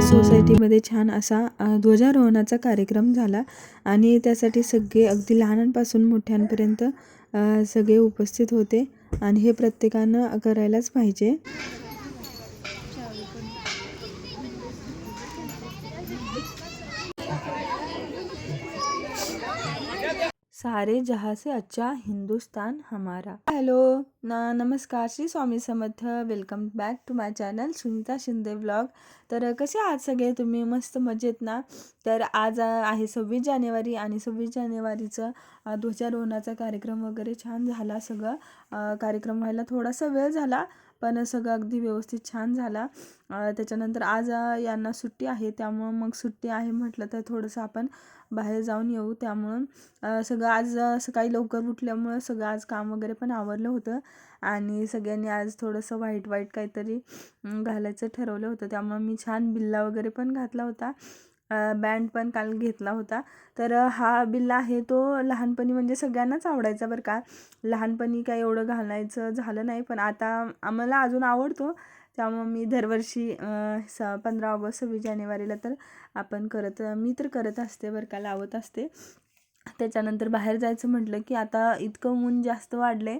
सोसायटीमध्ये छान असा ध्वजारोहणाचा कार्यक्रम झाला आणि त्यासाठी सगळे अगदी लहानांपासून मोठ्यांपर्यंत सगळे उपस्थित होते आणि हे प्रत्येकानं करायलाच पाहिजे. सारे जहाँ से अच्छा हिंदुस्तान हमारा। हॅलो ना नमस्कार Shri Swami Samarth welcome back to my channel Sunita Shinde blog. तर कसे आहात सगळे? तुम्ही मस्त मजेत ना? तर आज आहे सव्वीस जानेवारी आणि सव्वीस जानेवारीचं ध्वजारोहणाचा कार्यक्रम वगैरे छान झाला सगळं. कार्यक्रम व्हायला थोडासा वेळ झाला पण सगळं अगदी व्यवस्थित छान झाला. त्याच्यानंतर आज यांना सुट्टी आहे. त्यामुळं मग सुट्टी आहे म्हटलं तर थोडंसं आपण बाहेर जाऊन येऊ. त्यामुळं सगळं आज सकाळी लवकर उठल्यामुळं सगळं आज काम वगैरे पण आवरलं होतं. आणि सगळ्यांनी आज थोडंसं व्हाईट व्हाईट काहीतरी घालायचं ठरवलं होतं. त्यामुळं मी छान बिल्ला वगैरे पण घातला होता. बँड पण काल घेतला होता. तर हा बिल्ला आहे तो लहानपणी म्हणजे सगळ्यांनाच आवडायचा बरं का. लहानपणी काय एवढं घालायचं झालं नाही पण आता आम्हाला अजून आवडतो. त्यामुळं मी दरवर्षी स पंधरा ऑगस्ट सव्वीस जानेवारीला तर आपण करत मी तर करत असते बरं का लावत असते. त्याच्यानंतर बाहेर जायचं म्हटलं की आता इतकं ऊन जास्त वाढलं आहे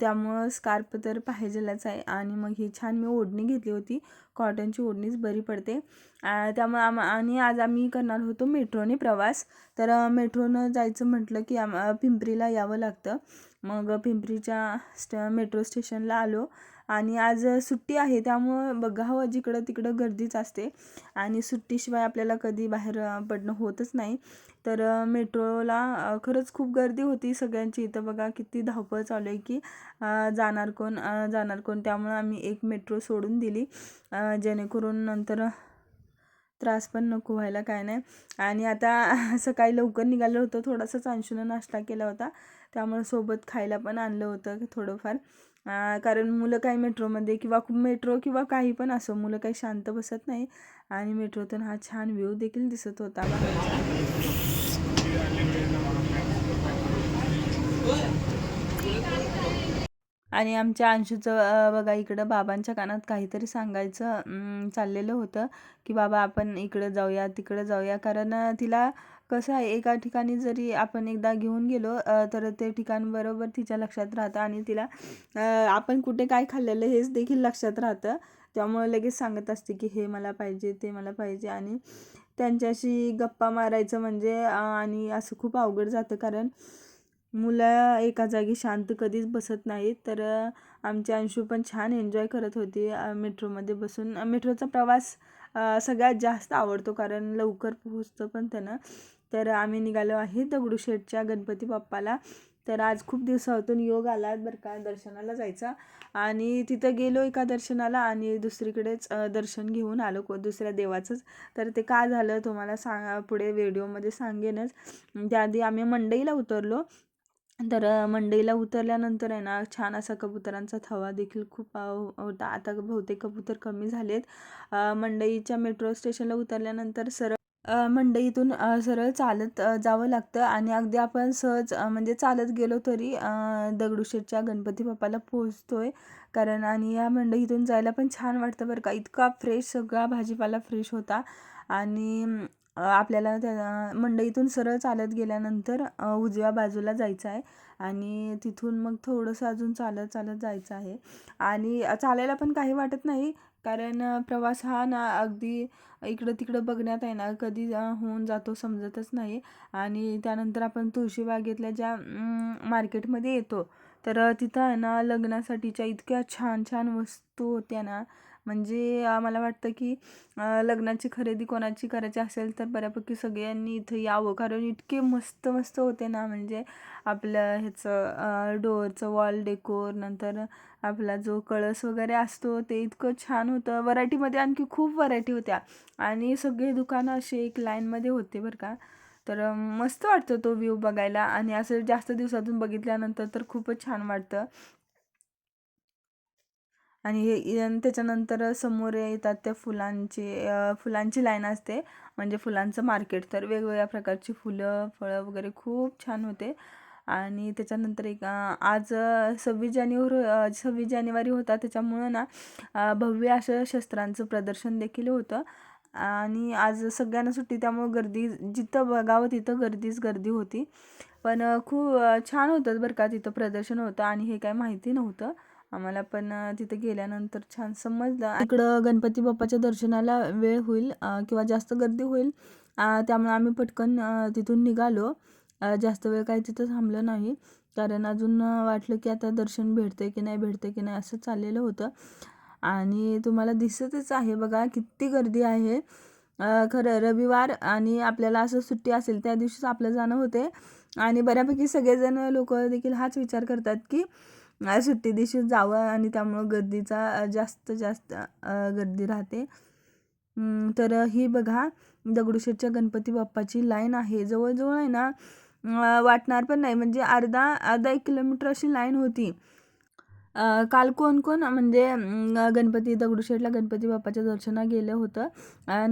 त्यामुळं स्कार्प तर पाहिजेलाच आहे. आणि मग ही छान मी ओढणी घेतली होती. कॉटनची ओढणीच बरी पडते. अ, त्यामुळे आम आणि आज आम्ही करणार होतो मेट्रोने प्रवास. तर मेट्रोनं जायचं म्हटलं की आम पिंपरीला यावं लागतं. मग पिंपरीच्या स्ट मेट्रो स्टेशनला आलो. आणि आज सुट्टी आहे त्यामुळं बघावं जिकडं तिकडं गर्दीच असते. आणि सुट्टीशिवाय आपल्याला कधी बाहेर पडणं होतच नाही. तर मेट्रोला खरंच खूप गर्दी होती सगळ्यांची. इथं बघा किती धावपळ चालू आहे की जाणार कोण जाणार कोण. त्यामुळं आम्ही एक मेट्रो सोडून दिली. जेणेकरून नंतर त्रास पण नको व्हायला काय नाही. आणि आता सकाळी लवकर निघालं होतं. थोडासाच अंशूनं नाश्ता केला होता. त्यामुळे सोबत खायला पण आणलं होतं थोडंफार. कारण मुलं काही मेट्रोमध्ये किंवा मेट्रो किंवा काही पण असो मुलं काही शांत बसत नाही. आणि मेट्रोतून हा छान व्ह्यू देखील दिसत होता. बाहेरचा. आणि आमच्या अंशूचं बघा इकडं बाबांच्या कानात काहीतरी सांगायचं चाललेलं होतं की बाबा आपण इकडं जाऊया तिकडं जाऊया. कारण तिला कसं आहे एका ठिकाणी जरी आपण एकदा घेऊन गेलो तर ते ठिकाण बरोबर तिच्या लक्षात राहतं आणि तिला आपण कुठे काय खाल्लेलं हेच देखील लक्षात राहतं. त्यामुळे लगेच सांगत असते की हे मला पाहिजे ते मला पाहिजे. आणि त्यांच्याशी गप्पा मारायचं म्हणजे आणि असं खूप अवघड जातं. कारण मुलं एका जागी शांत कधीच बसत नाहीत. तर आमची अंशू पण छान एन्जॉय करत होती मेट्रोमध्ये बसून. मेट्रोचा प्रवास सगळ्यात जास्त आवडतो कारण लवकर पोहोचतं पण त्यानं. तर आम्ही निघालो आहे दगडूशेठच्या गणपती बाप्पाला. तर आज खूप दिवसातून योग आला बरं का दर्शनाला जायचा. आणि तिथं गेलो एका दर्शनाला आणि दुसरीकडेच दर्शन घेऊन आलो को दुसऱ्या देवाचंच. तर ते का झालं तुम्हाला सांगा पुढे व्हिडिओमध्ये सांगेनच. त्याआधी आम्ही मंडईला उतरलो. तर मंडईला उतरल्यानंतर आहे ना छान असा कबुतरांचा थवा देखील खूप होता. आता बहुतेक कबूतर कमी झालेत. मंडईच्या मेट्रो स्टेशनला उतरल्यानंतर सरळ मंडईतून सरळ चालत जावं लागतं आणि अगदी आपण सहज म्हणजे चालत गेलो तरी दगडूशेठच्या गणपती बाप्पाला पोहोचतोय. कारण आणि या मंडईतून जायला पण छान वाटतं बरं का. इतका फ्रेश सगळा भाजीपाला फ्रेश होता. आणि आपल्याला त्या मंडईतून सरळ चालत गेल्यानंतर उजव्या बाजूला जायचं आहे आणि तिथून मग थोडंसं अजून चालत चालत जायचं आहे. आणि चालायला पण काही वाटत नाही कारण प्रवास हा ना अगदी इकडं तिकडं बघण्यात आहे ना कधी होऊन जातो समजतच नाही. आणि त्यानंतर आपण तुळशीबागेतल्या ज्या मार्केटमध्ये येतो तर तिथं आहे ना लग्नासाठीच्या इतक्या छान छान वस्तू होत्या ना म्हणजे मला वाटतं की लग्नाची खरेदी कोणाची करायची असेल तर बऱ्यापैकी सगळ्यांनी इथं यावं. कारण इतके मस्त मस्त होते ना म्हणजे आपलं ह्याचं डोअरचं वॉल डेकोर नंतर आपला जो कळस वगैरे असतो ते इतकं छान होतं. व्हरायटीमध्ये आणखी खूप व्हरायटी होत्या. आणि सगळे दुकानं असे एक लाईनमध्ये होते बरं का. तर मस्त वाटतं तो व्ह्यू बघायला. आणि असं जास्त दिवसातून बघितल्यानंतर तर खूपच छान वाटतं. आणि हे त्याच्यानंतर समोर येतात त्या फुलांची फुलांची लाईन असते. म्हणजे फुलांचं मार्केट. तर वेगवेगळ्या प्रकारची फुलं फळं वगैरे खूप छान होते. आणि त्याच्यानंतर एक आज सव्वीस जानेवारी हो, सव्वीस जानेवारी होता. त्याच्यामुळं ना भव्य अशा शस्त्रांचं प्रदर्शन देखील होतं. आणि आज सगळ्यांना सुट्टी त्यामुळं गर्दी जिथं बघावं तिथं गर्दीच गर्दी होती. पण खूप छान होतं बरं का तिथं प्रदर्शन होतं. आणि हे काय माहिती नव्हतं. आम्हाला पण तिथे तिथं गेल्यानंतर छान समजलं. इकडं गणपती बाप्पाच्या दर्शनाला वेळ होईल किंवा जास्त गर्दी होईल त्यामुळे आम्ही पटकन तिथून निघालो. जास्त वेळ काही तिथं थांबलं नाही. कारण अजून वाटलं की आता दर्शन भेटते की नाही भेटते की नाही असं चाललेलं होतं. आणि तुम्हाला दिसतच आहे बघा किती गर्दी आहे. खरं रविवार आणि आपल्याला असं सुट्टी असेल त्या दिवशीच आपलं जाणं होते. आणि बऱ्यापैकी सगळेजण लोक देखील हाच विचार करतात की सुट्टी दिवशी जावं आणि त्यामुळं गर्दीचा जास्त जास्त गर्दी राहते. तर ही बघा दगडूशेठच्या गणपती बाप्पाची लाईन आहे. जवळजवळ आहे ना वाटणार पण नाही. म्हणजे अर्धा अर्धा एक किलोमीटर अशी लाईन होती. काल कोण कोण म्हणजे गणपती दगडूशेठला गणपती बाप्पाच्या दर्शनाला गेलं होतं.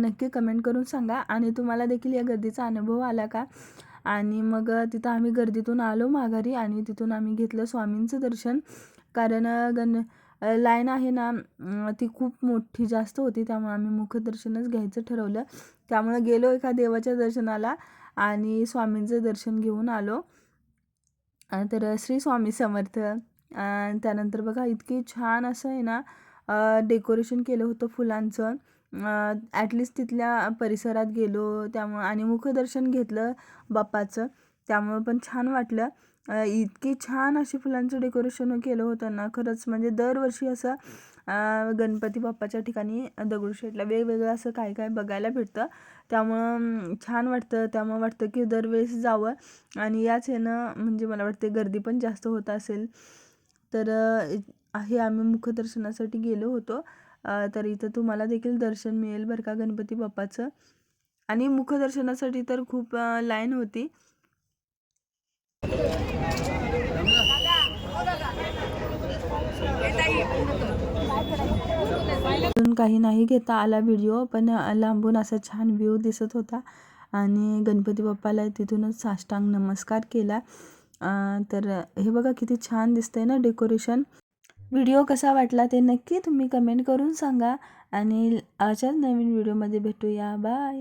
नक्की कमेंट करून सांगा. आणि तुम्हाला देखील या गर्दीचा अनुभव आला का? आणि मग तिथं आम्ही गर्दीतून आलो माघारी आणि तिथून आम्ही घेतलं स्वामींचं दर्शन. कारण गण लाईन आहे ना ती खूप मोठी जास्त होती त्यामुळे आम्ही मुखदर्शनच घ्यायचं ठरवलं. त्यामुळं गेलो एका देवाच्या दर्शनाला आणि स्वामींचं दर्शन घेऊन आलो. तर श्री स्वामी समर्थ त्यानंतर बघा इतकी छान असं आहे ना डेकोरेशन केलं होतं फुलांचं. ॲटलिस्ट तिथल्या परिसरात गेलो त्यामुळं आणि मुखदर्शन घेतलं बाप्पाचं. त्यामुळं पण छान वाटलं. इतकी छान अशी फुलांचं डेकोरेशन केलं होतं ना खरंच म्हणजे दरवर्षी असं गणपती बाप्पाच्या ठिकाणी दगडूशेठला वेगवेगळं असं काय काय बघायला भेटतं. त्यामुळं छान वाटतं. त्यामुळं वाटतं की दरवेळेस जावं. आणि याच ह्यानं म्हणजे मला वाटते गर्दी पण जास्त होत असेल. तर हे आम्ही मुखदर्शनासाठी गेलो होतो. तर इथं तुम्हाला देखील दर्शन मिळेल बरं का गणपती बाप्पाचं. आणि मुखदर्शनासाठी तर खूप लाईन होती. काही नाही घेता आला व्हिडिओ पण लांबून असा छान व्ह्यू दिसत होता. आणि गणपती बाप्पाला तिथूनच साष्टांग नमस्कार केला. तर हे बघा किती छान दिसतंय ना डेकोरेशन. व्हिडिओ कसा वाटला ते नक्की तुम्ही कमेंट करून सांगा आणि अशाच नवीन व्हिडिओमध्ये भेटूया. बाय.